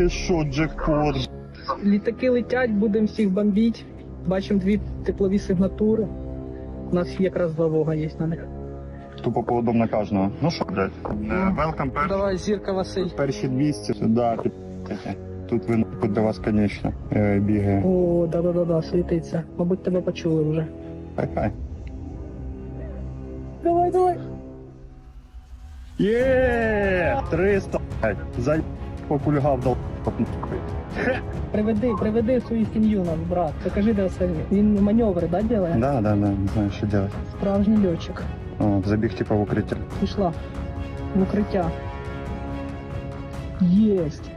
ти що, джекпот? Літаки летять, будемо всіх бомбити. Бачимо дві теплові сигнатури. У нас якраз два вога є на них. Тупо по одному на кожного. Ну що, блядь? Велкам перші, Давай, зірка Василь. перші 200 сюди. ти. Тут він для вас, звісно, е, бігає. О, да-да-да, світиться. Мабуть, тебе почули вже. Хай хай. Давай, давай. Є! 300, блядь. За покульгав дал. Приведи, приведи свою сім'ю нам, брат. Покажи, де Василь. Він маневри, да, делає? Да, да, да, не знаю, що делать. Справжній льотчик. О, забіг типа в укриття. Пішла. В укриття. Єсть.